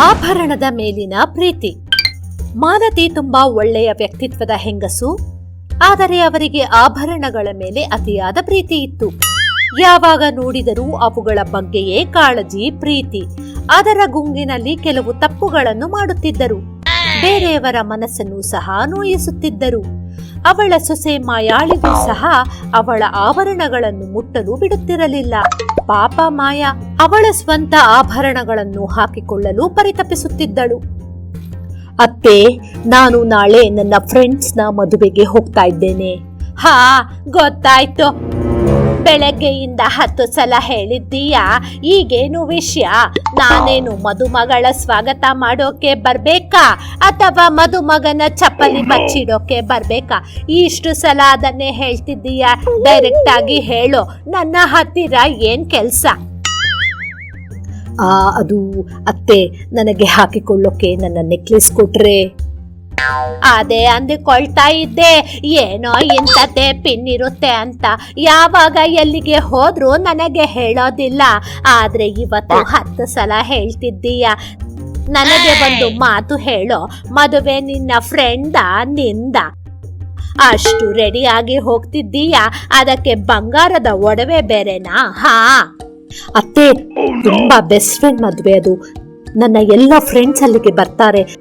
ಆಭರಣದ ಮೇಲಿನ ಪ್ರೀತಿ. ಮಾಲತಿ ತುಂಬಾ ಒಳ್ಳೆಯ ವ್ಯಕ್ತಿತ್ವದ ಹೆಂಗಸು, ಆದರೆ ಅವರಿಗೆ ಆಭರಣಗಳ ಮೇಲೆ ಅತಿಯಾದ ಪ್ರೀತಿ ಇತ್ತು. ಯಾವಾಗ ನೋಡಿದರೂ ಅವುಗಳ ಬಗ್ಗೆಯೇ ಕಾಳಜಿ, ಪ್ರೀತಿ. ಅದರ ಗುಂಗಿನಲ್ಲಿ ಕೆಲವು ತಪ್ಪುಗಳನ್ನು ಮಾಡುತ್ತಿದ್ದರು. ಬೇರೆಯವರ ಮನಸ್ಸನ್ನು ಸಹ ನೋಯಿಸುತ್ತಿದ್ದರು. ಅವಳ ಸೊಸೆ ಮಾಯಾಳಿಗೂ ಸಹ ಅವಳ ಆಭರಣಗಳನ್ನು ಮುಟ್ಟಲು ಬಿಡುತ್ತಿರಲಿಲ್ಲ. ಪಾಪ ಮಾಯ ಅವಳ ಸ್ವಂತ ಆಭರಣಗಳನ್ನು ಹಾಕಿಕೊಳ್ಳಲು ಪರಿತಪಿಸುತ್ತಿದ್ದಳು. ಅತ್ತೆ, ನಾನು ನಾಳೆ ನನ್ನ ಫ್ರೆಂಡ್ಸ್ನ ಮದುವೆಗೆ ಹೋಗ್ತಾ ಇದ್ದೇನೆ. ಹಾ, ಗೊತ್ತಾಯ್ತು. ಬೆಳಗ್ಗೆಯಿಂದ ಹತ್ತು ಸಲ ಹೇಳಿದ್ದೀಯಾ? ಈಗೇನು ವಿಷಯ? ನಾನೇನು ಮದುಮಗಳ ಸ್ವಾಗತ ಮಾಡೋಕೆ ಬರ್ಬೇಕಾ? ಅಥವಾ ಮದುಮಗನ ಚಪ್ಪಲಿ ಬಚ್ಚಿಡೋಕೆ ಬರ್ಬೇಕಾ? ಇಷ್ಟು ಸಲ ಅದನ್ನೇ ಹೇಳ್ತಿದ್ದೀಯಾ? ಡೈರೆಕ್ಟ್ ಆಗಿ ಹೇಳು. ನನ್ನ ಹತ್ತಿರ ಏನ್ ಕೆಲ್ಸ? ಅದು ಅತ್ತೆ ನನಗೆ ಹಾಕಿಕೊಳ್ಳೋಕೆ ನನ್ನ ನೆಕ್ಲೆಸ್ ಕೊಟ್ರೆ. ಅದೇ ಅಂದುಕೊಳ್ತಾ ಇದ್ದೆ. ಏನೋ ಇಂಥದ್ದೇ ಪಿನ್ ಇರುತ್ತೆ ಅಂತ. ಯಾವಾಗ ಎಲ್ಲಿಗೆ ಹೋದ್ರೂ ನನಗೆ ಹೇಳೋದಿಲ್ಲ. ಆದ್ರೆ ಇವತ್ತು ಹತ್ತು ಸಲ ಹೇಳ್ತಿದ್ದೀಯ. ನನಗೆ ಒಂದು ಮಾತು ಹೇಳೋ. ಮದುವೆ ನಿನ್ನ ಫ್ರೆಂಡ ನಿಂದ. ಅಷ್ಟು ರೆಡಿಯಾಗಿ ಹೋಗ್ತಿದ್ದೀಯ. ಅದಕ್ಕೆ ಬಂಗಾರದ ಒಡವೆ ಬೇರೆನಾ? ಹಾ. ಅತ್ತೆ ತುಂಬಾ ಬೆಸ್ಟ್ ಫ್ರೆಂಡ್ ಮದುವೆ ಅದು. ನನ್ನ ಎಲ್ಲ ಫ್ರೆಂಡ್ಸ್ ಅಲ್ಲಿಗೆ ಬರ್ತಾರೆ.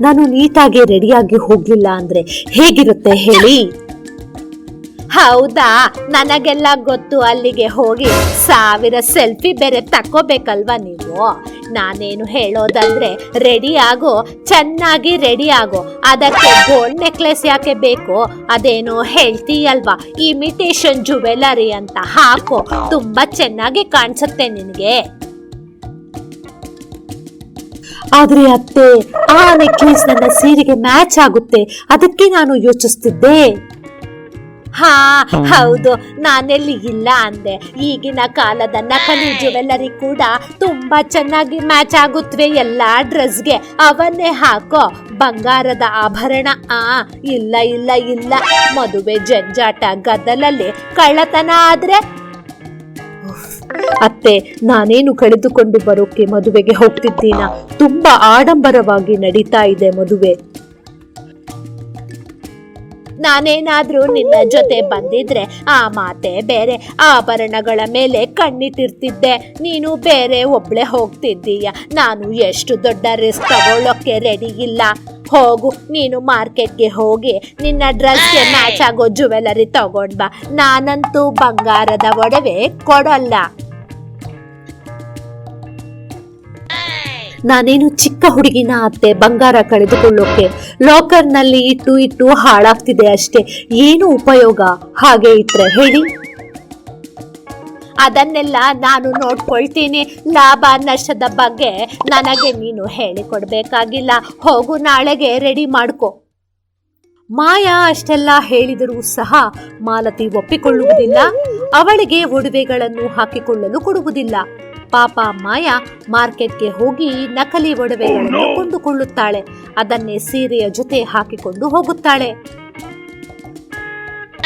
ನಾನು ನೀಟಾಗಿ ರೆಡಿಯಾಗಿ ಹೋಗ್ಲಿಲ್ಲ ಅಂದ್ರೆ ಹೇಗಿರುತ್ತೆ ಹೇಳಿ? ಹೌದಾ? ನನಗೆಲ್ಲ ಗೊತ್ತು, ಅಲ್ಲಿಗೆ ಹೋಗಿ ಸಾವಿರ ಸೆಲ್ಫಿ ಬೇರೆ ತಕೋಬೇಕಲ್ವಾ ನೀವು? ನಾನೇನು ಹೇಳೋದಂದ್ರೆ ರೆಡಿ ಆಗೋ, ಚೆನ್ನಾಗಿ ರೆಡಿ ಆಗೋ, ಅದಕ್ಕೆ ಗೋಲ್ಡ್ ನೆಕ್ಲೆಸ್ ಯಾಕೆ ಬೇಕು? ಅದೇನೋ ಹೇಳ್ತೀಯಲ್ವಾ? ಇಮಿಟೇಷನ್ ಜುವೆಲರಿ ಅಂತ ಹಾಕೋ, ತುಂಬಾ ಚೆನ್ನಾಗಿ ಕಾಣಿಸುತ್ತೆ ನಿನಗೆ. ಆದ್ರೆ ಅತ್ತೆ, ಆ ನೆಕ್ಲೆಸ್ ನನ್ನ ಸೀರೆಗೆ ಮ್ಯಾಚ್ ಆಗುತ್ತೆ. ಅದಕ್ಕೆ ನಾನು ಯೋಚಿಸ್ತಿದ್ದೆ. ಹಾ, ಹೌದು. ನಾನೆಲ್ಲಿ ಇಲ್ಲ ಅಂದೆ. ಈಗಿನ ಕಾಲದ ನಕಲಿ ಜುವೆಲ್ಲರಿ ಕೂಡ ತುಂಬಾ ಚೆನ್ನಾಗಿ ಮ್ಯಾಚ್ ಆಗುತ್ತವೆ ಎಲ್ಲಾ ಡ್ರೆಸ್ಗೆ. ಅವನ್ನೇ ಹಾಕೋ. ಬಂಗಾರದ ಆಭರಣ. ಆ, ಇಲ್ಲ ಇಲ್ಲ ಇಲ್ಲ. ಮದುವೆ ಜಂಜಾಟ ಗದ್ದಲಲ್ಲಿ ಕಳ್ಳತನ ಆದ್ರೆ? ಅತ್ತೆ, ನಾನೇನು ಕಳೆದುಕೊಂಡು ಬರೋಕೆ ಮದುವೆಗೆ ಹೋಗ್ತಿದ್ದೀನ? ತುಂಬಾ ಆಡಂಬರವಾಗಿ ನಡೀತಾ ಇದೆ ಮದುವೆ. ನಾನೇನಾದ್ರೂ ನಿನ್ನ ಜೊತೆ ಬಂದಿದ್ರೆ ಆ ಮಾತೆ ಬೇರೆ, ಆಭರಣಗಳ ಮೇಲೆ ಕಣ್ಣಿಟ್ಟಿರ್ತಿದ್ದೆ ನೀನು ಬೇರೆ ಒಬ್ಳೆ ಹೋಗ್ತಿದ್ದೀಯ. ನಾನು ಎಷ್ಟು ದೊಡ್ಡ ರಿಸ್ಕ್ ತಗೊಳ್ಳೋಕೆ ರೆಡಿ ಇಲ್ಲ. ಹೋಗು, ನೀನು ಮಾರ್ಕೆಟ್ಗೆ ಹೋಗಿ ನಿನ್ನ ಡ್ರೆಸ್ಗೆ ಮ್ಯಾಚ್ ಆಗೋ ಜುವೆಲರಿ ತಗೊಂಡ್ಬಾ ನಾನಂತೂ ಬಂಗಾರದ ಒಡವೆ ಕೊಡಲ್ಲ. ನಾನೇನು ಚಿಕ್ಕ ಹುಡುಗಿನ ಅತ್ತೆ, ಬಂಗಾರ ಕಳೆದುಕೊಳ್ಳೋಕೆ. ಲಾಕರ್ನಲ್ಲಿ ಇಟ್ಟು ಇಟ್ಟು ಹಾಳಾಗ್ತಿದೆ ಅಷ್ಟೇ. ಏನು ಉಪಯೋಗ? ಹಾಗೆ ಇಟ್ರೆ, ಹೇಳಿ. ಅದನ್ನೆಲ್ಲ ನಾನು ನೋಡ್ಕೊಳ್ತೀನಿ. ಲಾಭ ನಷ್ಟದ ಬಗ್ಗೆ ನನಗೆ ನೀನು ಹೇಳಿಕೊಡ್ಬೇಕಾಗಿಲ್ಲ. ಹೋಗು, ನಾಳೆಗೆ ರೆಡಿ ಮಾಡ್ಕೊ. ಮಾಯಾ ಅಷ್ಟೆಲ್ಲ ಹೇಳಿದರೂ ಸಹ ಮಾಲತಿ ಒಪ್ಪಿಕೊಳ್ಳುವುದಿಲ್ಲ. ಅವಳಿಗೆ ಒಡವೆಗಳನ್ನು ಹಾಕಿಕೊಳ್ಳಲು ಕೊಡುವುದಿಲ್ಲ. ಪಾಪ ಮಾಯಾ ಮಾರ್ಕೆಟ್ಗೆ ಹೋಗಿ ನಕಲಿ ಒಡವೆಗಳನ್ನು ಕೊಂಡುಕೊಳ್ಳುತ್ತಾಳೆ. ಅದನ್ನೇ ಸೀರೆಯ ಜೊತೆ ಹಾಕಿಕೊಂಡು ಹೋಗುತ್ತಾಳೆ.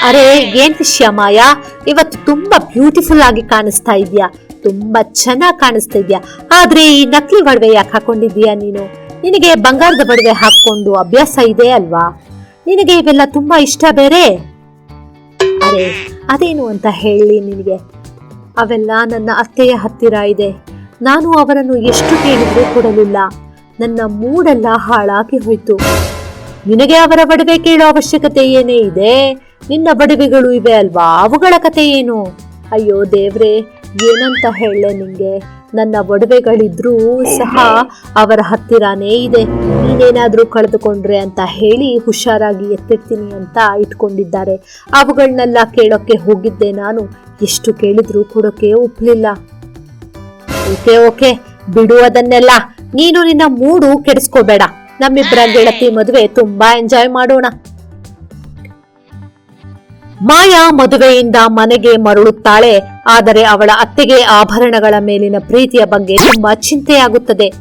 ಅರೆ ಏನ್ ವಿಷಯ ಮಾಯಾ? ಇವತ್ತು ತುಂಬಾ ಬ್ಯೂಟಿಫುಲ್ ಆಗಿ ಕಾಣಿಸ್ತಾ ಇದೆಯಾ? ತುಂಬಾ ಚೆನ್ನಾಗಿ ಕಾಣಿಸ್ತಾ ಇದೆಯಾ? ಆದ್ರೆ ಈ ನಕಲಿ ಒಡವೆ ಯಾಕೆ ಹಾಕೊಂಡಿದ್ಯಾ ನೀನು? ನಿನಗೆ ಬಂಗಾರದ ಒಡವೆ ಹಾಕೊಂಡು ಅಭ್ಯಾಸ ಇದೆ ಅಲ್ವಾ? ನಿನಗೆ ಇವೆಲ್ಲ ತುಂಬಾ ಇಷ್ಟ ಬೇರೆ? ಅರೆ ಅದೇನು ಅಂತ ಹೇಳಿ ನಿನಗೆ? ಅವೆಲ್ಲ ನನ್ನ ಅತ್ತೆಯ ಹತ್ತಿರ ಇದೆ. ನಾನು ಅವರನ್ನು ಎಷ್ಟು ಕೇಳಿದ್ರೂ ಕೊಡಲಿಲ್ಲ. ನನ್ನ ಮೂಡೆಲ್ಲ ಹಾಳಾಗಿ ಹೋಯ್ತು. ನಿನಗೆ ಅವರ ಬಡವೆ ಕೇಳೋ ಅವಶ್ಯಕತೆ ಏನೇ ಇದೆ? ನಿನ್ನ ಬಡವೆಗಳು ಇವೆ ಅಲ್ವಾ? ಅವುಗಳ ಕತೆ ಏನು? ಅಯ್ಯೋ ದೇವ್ರೆ, ಏನಂತ ಹೇಳಲೆ ನಿಂಗೆ? ನನ್ನ ಒಡವೆಗಳಿದ್ರೂ ಸಹ ಅವರ ಹತ್ತಿರನೇ ಇದೆ. ನೀನೇನಾದರೂ ಕಳೆದುಕೊಂಡ್ರೆ ಅಂತ ಹೇಳಿ ಹುಷಾರಾಗಿ ಎತ್ತಿರ್ತೀನಿ ಅಂತ ಇಟ್ಕೊಂಡಿದ್ದಾರೆ. ಅವುಗಳನ್ನೆಲ್ಲ ಕೇಳೋಕ್ಕೆ ಹೋಗಿದ್ದೆ ನಾನು. ಎಷ್ಟು ಕೇಳಿದ್ರೂ ಕೊಡೋಕೆ ಒಪ್ಲಿಲ್ಲ. ಓಕೆ ಓಕೆ, ಬಿಡು ಅದನ್ನೆಲ್ಲ. ನೀನು ನಿನ್ನ ಮೂಡು ಕೆಡಿಸ್ಕೋಬೇಡ. ನಮ್ಮಿಬ್ಬರ ಗೆಳತಿ ಮದುವೆ ತುಂಬಾ ಎಂಜಾಯ್ ಮಾಡೋಣ. ಮಾಯಾ ಮದುವೆಯಿಂದ ಮನೆಗೆ ಮರಳುತ್ತಾಳೆ. ಆದರೆ ಅವಳ ಅತ್ತೆಗೆ ಆಭರಣಗಳ ಮೇಲಿನ ಪ್ರೀತಿಯ ಬಗ್ಗೆ ತುಂಬಾ ಚಿಂತೆಯಾಗುತ್ತದೆ.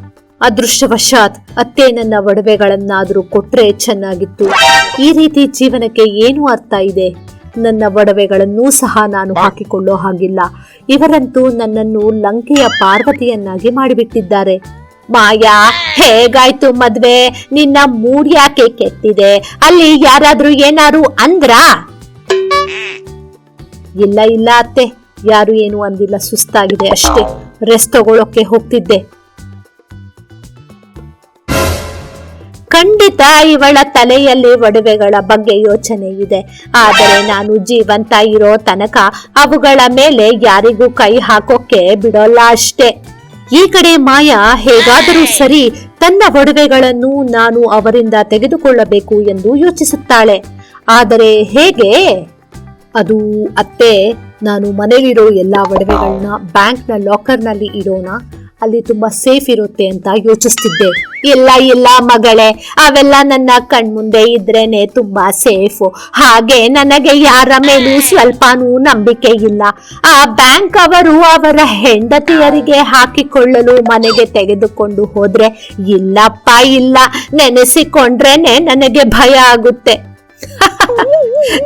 ಅದೃಷ್ಟವಶಾತ್ ಅತ್ತೆ ನನ್ನ ಒಡವೆಗಳನ್ನಾದರೂ ಕೊಟ್ರೆ ಚೆನ್ನಾಗಿತ್ತು. ಈ ರೀತಿ ಜೀವನಕ್ಕೆ ಏನು ಅರ್ಥ ಇದೆ? ನನ್ನ ಒಡವೆಗಳನ್ನೂ ಸಹ ನಾನು ಹಾಕಿಕೊಳ್ಳೋ ಹಾಗಿಲ್ಲ. ಇವರಂತೂ ನನ್ನನ್ನು ಲಂಕೆಯ ಪಾರ್ವತಿಯನ್ನಾಗಿ ಮಾಡಿಬಿಟ್ಟಿದ್ದಾರೆ. ಮಾಯಾ ಹೇಗಾಯ್ತು ಮದ್ವೆ? ನಿನ್ನ ಮೂಡ್ ಯಾಕೆ ಕೆತ್ತಿದೆ ಅಲ್ಲಿ ಯಾರಾದ್ರೂ ಏನಾರು ಅಂದ್ರಾ? ಇಲ್ಲ ಇಲ್ಲ ಅತ್ತೆ. ಯಾರು ಏನು ಅಂದಿಲ್ಲ ಸುಸ್ತಾಗಿದೆ ಅಷ್ಟೇ. ರೆಸ್ಟ್ ತಗೊಳ್ಳೋಕೆ ಹೋಗ್ತಿದ್ದೆ. ಖಂಡಿತ ಇವಳ ತಲೆಯಲ್ಲಿ ಒಡವೆಗಳ ಬಗ್ಗೆ ಯೋಚನೆ ಇದೆ. ಆದರೆ ನಾನು ಜೀವಂತ ಇರೋ ತನಕ ಅವುಗಳ ಮೇಲೆ ಯಾರಿಗೂ ಕೈ ಹಾಕೋಕೆ ಬಿಡೋಲ್ಲ ಅಷ್ಟೇ. ಈ ಕಡೆ ಮಾಯಾ ಹೇಗಾದರೂ ಸರಿ ತನ್ನ ಒಡವೆಗಳನ್ನು ನಾನು ಅವರಿಂದ ತೆಗೆದುಕೊಳ್ಳಬೇಕು ಎಂದು ಯೋಚಿಸುತ್ತಾಳೆ. ಆದರೆ ಹೇಗೆ? ಅದು ಅತ್ತೆ, ನಾನು ಮನೇಲಿರೋ ಎಲ್ಲಾ ಒಡವೆಗಳನ್ನ ಬ್ಯಾಂಕ್ನ ಲಾಕರ್ನಲ್ಲಿ ಇಡೋಣ ಅಲ್ಲಿ ತುಂಬಾ ಸೇಫ್ ಇರುತ್ತೆ ಅಂತ ಯೋಚಿಸ್ತಿದ್ದೆ. ಇಲ್ಲ ಇಲ್ಲ ಮಗಳೇ, ಅವೆಲ್ಲ ನನ್ನ ಕಣ್ಮುಂದೆ ಇದ್ರೇನೆ ತುಂಬಾ ಸೇಫು ಹಾಗೆ ನನಗೆ ಯಾರ ಮೇಲೂ ಸ್ವಲ್ಪನೂ ನಂಬಿಕೆ ಇಲ್ಲ. ಆ ಬ್ಯಾಂಕ್ ಅವರು ಅವರ ಹೆಂಡತಿಯರಿಗೆ ಹಾಕಿಕೊಳ್ಳಲು ಮನೆಗೆ ತೆಗೆದುಕೊಂಡು ಹೋದ್ರೆ, ಇಲ್ಲಪ್ಪ, ಇಲ್ಲ. ನೆನೆಸಿಕೊಂಡ್ರೇನೆ ನನಗೆ ಭಯ ಆಗುತ್ತೆ.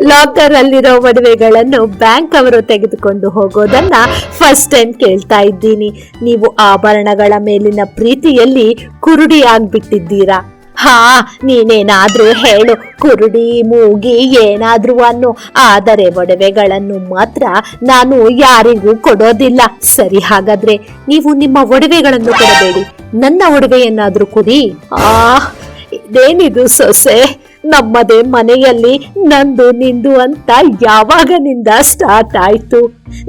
ಲಾಕರ್ ಅಲ್ಲಿರೋ ಒಡವೆಗಳನ್ನು ಬ್ಯಾಂಕ್ ಅವರು ತೆಗೆದುಕೊಂಡು ಹೋಗೋದನ್ನ ಫಸ್ಟ್ ಟೈಮ್ ಕೇಳ್ತಾ ಇದ್ದೀನಿ. ನೀವು ಆಭರಣಗಳ ಮೇಲಿನ ಪ್ರೀತಿಯಲ್ಲಿ ಕುರುಡಿ ಆಗ್ಬಿಟ್ಟಿದ್ದೀರಾ? ಹಾ, ನೀನೇನಾದ್ರೂ ಹೇಳು. ಕುರುಡಿ, ಮೂಗಿ ಏನಾದ್ರೂ ಅನ್ನು. ಆದರೆ ಒಡವೆಗಳನ್ನು ಮಾತ್ರ ನಾನು ಯಾರಿಗೂ ಕೊಡೋದಿಲ್ಲ. ಸರಿ ಹಾಗಾದ್ರೆ ನೀವು ನಿಮ್ಮ ಒಡವೆಗಳನ್ನು ಕೊಡಬೇಡಿ. ನನ್ನ ಒಡವೆಯನ್ನಾದ್ರೂ ಕೊಡಿ. ಆ ಇದೇನಿದು ಸೊಸೆ? ನಮ್ಮದೇ ಮನೆಯಲ್ಲಿ ನಂದು ನಿಂದು ಅಂತ ಯಾವಾಗನಿಂದ ಸ್ಟಾರ್ಟ್ ಆಯ್ತು.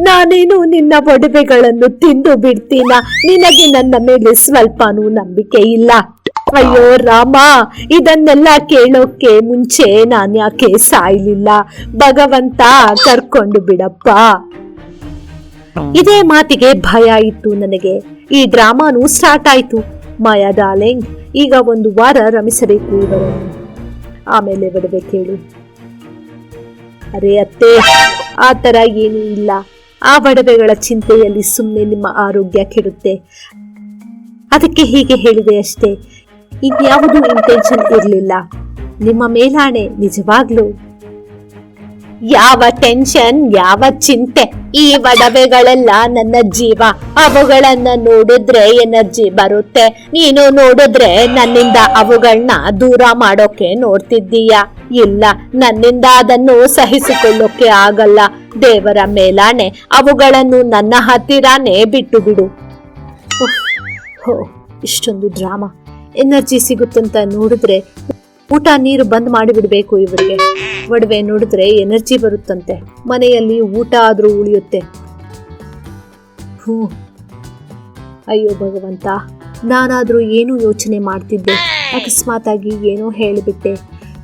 ನಾನೇನು ನಿನ್ನ ಒಡವೆಗಳನ್ನು ತಿಂದು ಬಿಡ್ತೀನ? ನಿನಗೆ ನನ್ನ ಮೇಲೆ ಸ್ವಲ್ಪನೂ ನಂಬಿಕೆ ಇಲ್ಲ. ಅಯ್ಯೋ ರಾಮ, ಇದನ್ನೆಲ್ಲ ಕೇಳೋಕೆ ಮುಂಚೆ ನಾನು ಯಾಕೆ ಸಾಯ್ಲಿಲ್ಲ? ಭಗವಂತ ಕರ್ಕೊಂಡು ಬಿಡಪ್ಪ. ಇದೇ ಮಾತಿಗೆ ಭಯ ಇತ್ತು ನನಗೆ. ಈ ಡ್ರಾಮಾನು ಸ್ಟಾರ್ಟ್ ಆಯ್ತು. ಮಾಯಾ ಡಾರ್ಲಿಂಗ್, ಈಗ ಒಂದು ವಾರ ರಮಿಸಬೇಕು ಇವರನ್ನು ಆಮೇಲೆ ಬಿಡವೆ ಕೇಳಿ. ಅರೆ ಅತ್ತೆ, ಆ ಥರ ಏನೂ ಇಲ್ಲ. ಆ ಬಡವೆಗಳ ಚಿಂತೆಯಲ್ಲಿ ಸುಮ್ಮನೆ ನಿಮ್ಮ ಆರೋಗ್ಯ ಕೆಡುತ್ತೆ. ಅದಕ್ಕೆ ಹೀಗೆ ಹೇಳಿದೆ ಅಷ್ಟೇ. ಇನ್ಯಾವುದೂ ಇಂಟೆನ್ಷನ್ ಇರಲಿಲ್ಲ. ನಿಮ್ಮ ಮೇಲಾಣೆ ನಿಜವಾಗ್ಲೂ ಯಾವ ಟೆನ್ಷನ್ ಯಾವ ಚಿಂತೆ? ಈ ಒಡವೆಗಳೆಲ್ಲ ನನ್ನ ಜೀವ. ಅವುಗಳನ್ನ ನೋಡಿದ್ರೆ ಎನರ್ಜಿ ಬರುತ್ತೆ. ನೀನು ನೋಡಿದ್ರೆ ನನ್ನಿಂದ ಅವುಗಳನ್ನ ದೂರ ಮಾಡೋಕೆ ನೋಡ್ತಿದ್ದೀಯ? ಇಲ್ಲ, ನನ್ನಿಂದ ಅದನ್ನು ಸಹಿಸಿಕೊಳ್ಳೋಕೆ ಆಗಲ್ಲ. ದೇವರ ಮೇಲಾಣೆ, ಅವುಗಳನ್ನು ನನ್ನ ಹತ್ತಿರಾನೇ ಬಿಟ್ಟು ಬಿಡು ಇಷ್ಟೊಂದು ಡ್ರಾಮಾ. ಎನರ್ಜಿ ಸಿಗುತ್ತಂತ ನೋಡಿದ್ರೆ ಊಟ ನೀರು ಬಂದ್ ಮಾಡಿಬಿಡ್ಬೇಕು ಇವರಿಗೆ. ಒಡವೆ ನೋಡಿದ್ರೆ ಎನರ್ಜಿ ಬರುತ್ತಂತೆ. ಮನೆಯಲ್ಲಿ ಊಟ ಆದ್ರೂ ಉಳಿಯುತ್ತೆ. ಹ್ಞೂ ಅಯ್ಯೋ ಭಗವಂತ, ನಾನಾದ್ರೂ ಏನೂ ಯೋಚನೆ ಮಾಡ್ತಿದ್ದೆ. ಅಕಸ್ಮಾತ್ ಆಗಿ ಏನೋ ಹೇಳಿಬಿಟ್ಟೆ.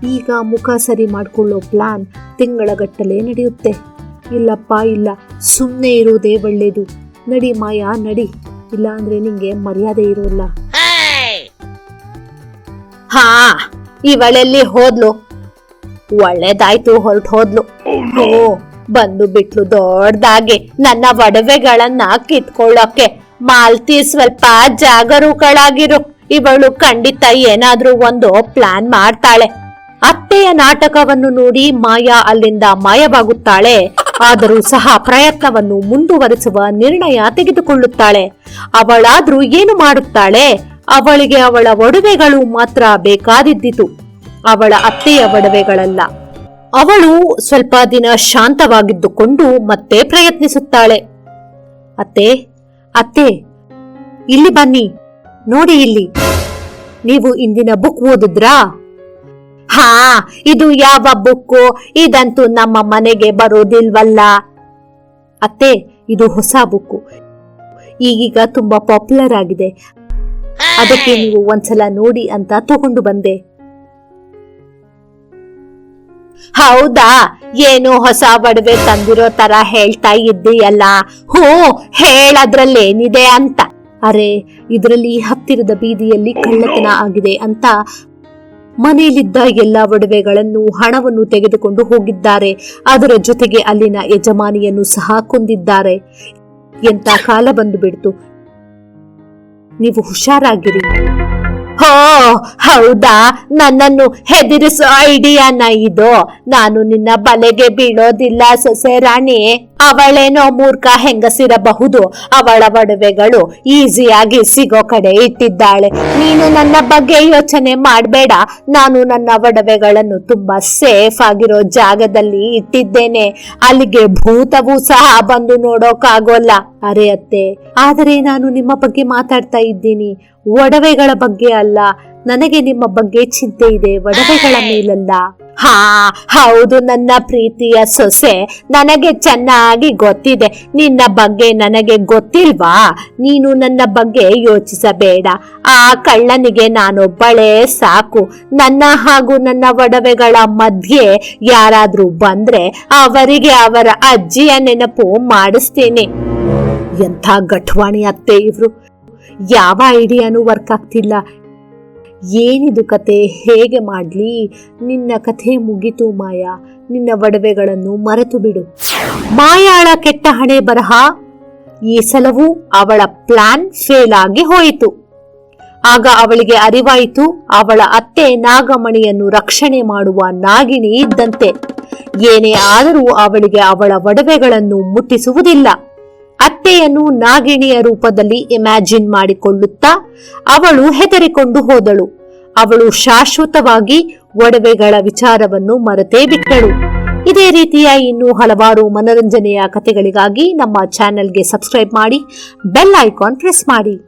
ಈಗ ಮುಖ ಸರಿ ಮಾಡ್ಕೊಳ್ಳೋ ಪ್ಲಾನ್ ತಿಂಗಳ ಗಟ್ಟಲೆ ನಡೆಯುತ್ತೆ. ಇಲ್ಲಪ್ಪ, ಇಲ್ಲ. ಸುಮ್ಮನೆ ಇರೋದೇ ಒಳ್ಳೇದು. ನಡಿ ಮಾಯಾ, ನಡಿ. ಇಲ್ಲ ಅಂದ್ರೆ ನಿಂಗೆ ಮರ್ಯಾದೆ ಇರೋಲ್ಲ. ಹಾ. ಇವಳೆಲ್ಲಿ ಹೋದ್ಲು. ಒಳ್ಳೇದಾಯ್ತು ಹೊರಟು ಹೋದ್ಲು. ಓ ಬಂದು ಬಿಟ್ಲು ದೊಡ್ಡದಾಗಿ. ನನ್ನ ಒಡವೆಗಳನ್ನ ಕಿತ್ಕೊಳ್ಳೋಕೆ ಮಾಲ್ತಿ ಸ್ವಲ್ಪ ಜಾಗರೂಕಳಾಗಿರು. ಇವಳು ಖಂಡಿತ ಏನಾದ್ರೂ ಒಂದು ಪ್ಲಾನ್ ಮಾಡ್ತಾಳೆ. ಅತ್ತೆಯ ನಾಟಕವನ್ನು ನೋಡಿ ಮಾಯಾ ಅಲ್ಲಿಂದ ಮಾಯವಾಗುತ್ತಾಳೆ. ಆದರೂ ಸಹ ಪ್ರಯತ್ನವನ್ನು ಮುಂದುವರಿಸುವ ನಿರ್ಣಯ ತೆಗೆದುಕೊಳ್ಳುತ್ತಾಳೆ. ಅವಳಾದ್ರೂ ಏನು ಮಾಡುತ್ತಾಳೆ? ಅವಳಿಗೆ ಅವಳ ಒಡವೆಗಳು ಮಾತ್ರ ಬೇಕಾದಿದ್ದಿತು. ಅವಳ ಅತ್ತೆಯ ಒಡವೆಗಳಲ್ಲ. ಅವಳು ಸ್ವಲ್ಪ ದಿನ ಶಾಂತವಾಗಿದ್ದುಕೊಂಡು ಮತ್ತೆ ಪ್ರಯತ್ನಿಸುತ್ತಾಳೆ. ಅತ್ತೆ ಅತ್ತೆ, ಇಲ್ಲಿ ಬನ್ನಿ. ನೋಡಿ ಇಲ್ಲಿ. ನೀವು ಇಂದಿನ ಬುಕ್ ಓದಿದ್ರಾ? ಹಾ, ಇದು ಯಾವ ಬುಕ್ಕು? ಇದಂತೂ ನಮ್ಮ ಮನೆಗೆ ಬರೋದಿಲ್ವಲ್ಲ. ಅತ್ತೆ, ಇದು ಹೊಸ ಬುಕ್ಕು. ಈಗೀಗ ತುಂಬಾ ಪಾಪ್ಯುಲರ್ ಆಗಿದೆ. ಅದಕ್ಕೆ ನೀವು ಒಂದ್ಸಲ ನೋಡಿ ಅಂತ ತಗೊಂಡು ಬಂದೆ. ಹೌದಾ? ಏನು ಹೊಸ ಒಡವೆ ತಂದಿರೋ ತರ ಹೇಳ್ತಾ ಇದ್ದೀಯಲ್ಲ. ಹ್ಞೂ ಹೇಳದ್ರಲ್ಲೇನಿದೆ ಅಂತ. ಅರೆ, ಇದರಲ್ಲಿ ಹತ್ತಿರದ ಬೀದಿಯಲ್ಲಿ ಕಳ್ಳತನ ಆಗಿದೆ ಅಂತ ಮನೆಯಲ್ಲಿದ್ದ ಎಲ್ಲಾ ಒಡವೆಗಳನ್ನು, ಹಣವನ್ನು ತೆಗೆದುಕೊಂಡು ಹೋಗಿದ್ದಾರೆ. ಅದರ ಜೊತೆಗೆ ಅಲ್ಲಿನ ಯಜಮಾನಿಯನ್ನು ಸಹ ಕೊಂದಿದ್ದಾರೆ. ಎಂತ ಕಾಲ ಬಂದು ಬಿಡ್ತು ನೀವು ಹುಷಾರಾಗಿರಿ. ಹೋ ಹೌದಾ? ನನ್ನನ್ನು ಹೆದರಿಸೋ ಐಡಿಯಾನ ಇದು. ನಾನು ನಿನ್ನ ಬಲೆಗೆ ಬೀಳೋದಿಲ್ಲ ಸೊಸೆ ರಾಣಿ. ಅವಳೇನೋ ಮೂರ್ಖ ಹೆಂಗಸಿರಬಹುದು. ಅವಳ ಒಡವೆಗಳು ಈಸಿಯಾಗಿ ಸಿಗೋ ಕಡೆ ಇಟ್ಟಿದ್ದಾಳೆ. ನೀನು ನನ್ನ ಬಗ್ಗೆ ಯೋಚನೆ ಮಾಡಬೇಡ. ನಾನು ನನ್ನ ಒಡವೆಗಳನ್ನು ತುಂಬಾ ಸೇಫ್ ಆಗಿರೋ ಜಾಗದಲ್ಲಿ ಇಟ್ಟಿದ್ದೇನೆ. ಅಲ್ಲಿಗೆ ಭೂತವೂ ಸಹ ಬಂದು ನೋಡೋಕಾಗೋಲ್ಲ. ಅರೆ ಅತ್ತೆ, ಆದರೆ ನಾನು ನಿಮ್ಮ ಬಗ್ಗೆ ಮಾತಾಡ್ತಾ ಇದ್ದೀನಿ. ಒಡವೆಗಳ ಬಗ್ಗೆ ಅಲ್ಲ. ನನಗೆ ನಿಮ್ಮ ಬಗ್ಗೆ ಚಿಂತೆ ಇದೆ. ಒಡವೆಗಳ ಮೇಲಲ್ಲ. ಹಾ, ಹೌದು, ನನ್ನ ಪ್ರೀತಿಯ ಸೊಸೆ. ನನಗೆ ಚೆನ್ನಾಗಿ ಗೊತ್ತಿದೆ. ನಿನ್ನ ಬಗ್ಗೆ ನನಗೆ ಗೊತ್ತಿಲ್ವಾ? ನೀನು ನನ್ನ ಬಗ್ಗೆ ಯೋಚಿಸಬೇಡ. ಆ ಕಳ್ಳನಿಗೆ ನಾನೊಬ್ಬಳೇ ಸಾಕು. ನನ್ನ ಹಾಗೂ ನನ್ನ ಒಡವೆಗಳ ಮಧ್ಯೆ ಯಾರಾದ್ರೂ ಬಂದ್ರೆ ಅವರಿಗೆ ಅವರ ಅಜ್ಜಿಯ ನೆನಪು ಮಾಡಿಸ್ತೀನಿ. ಎಂಥ ಘಟವಾಣಿ ಅತ್ತೆ ಇವ್ರು. ಯಾವ ಐಡಿಯಾನು ವರ್ಕ್ ಆಗ್ತಿಲ್ಲ. ಏನಿದು ಕತೆ? ಹೇಗೆ ಮಾಡಲಿ? ನಿನ್ನ ಕಥೆ ಮುಗಿತು ಮಾಯಾ. ನಿನ್ನ ಒಡವೆಗಳನ್ನು ಮರೆತು ಬಿಡು. ಮಾಯಾಳ ಕೆಟ್ಟ ಹಣೆ ಬರಹ? ಈ ಸಲವೂ ಅವಳ ಪ್ಲಾನ್ ಫೇಲ್ ಆಗಿ ಹೋಯಿತು. ಆಗ ಅವಳಿಗೆ ಅರಿವಾಯಿತು, ಅವಳ ಅತ್ತೆ ನಾಗಮಣಿಯನ್ನು ರಕ್ಷಣೆ ಮಾಡುವ ನಾಗಿಣಿ ಇದ್ದಂತೆ. ಏನೇ ಆದರೂ ಅವಳಿಗೆ ಅವಳ ಒಡವೆಗಳನ್ನು ಮುಟ್ಟಿಸುವುದಿಲ್ಲ. ಅತ್ತೆಯನ್ನು ನಾಗಿಣಿಯ ರೂಪದಲ್ಲಿ ಇಮ್ಯಾಜಿನ್ ಮಾಡಿಕೊಳ್ಳುತ್ತಾ ಅವಳು ಹೆದರಿಕೊಂಡು ಹೋದಳು. ಅವಳು ಶಾಶ್ವತವಾಗಿ ಒಡವೆಗಳ ವಿಚಾರವನ್ನು ಮರೆತೇ ಬಿಟ್ಟಳು. ಇದೇ ರೀತಿಯ ಇನ್ನೂ ಹಲವಾರು ಮನರಂಜನೆಯ ಕಥೆಗಳಿಗಾಗಿ ನಮ್ಮ ಚಾನೆಲ್ಗೆ ಸಬ್ಸ್ಕ್ರೈಬ್ ಮಾಡಿ ಬೆಲ್ ಐಕಾನ್ ಪ್ರೆಸ್ ಮಾಡಿ.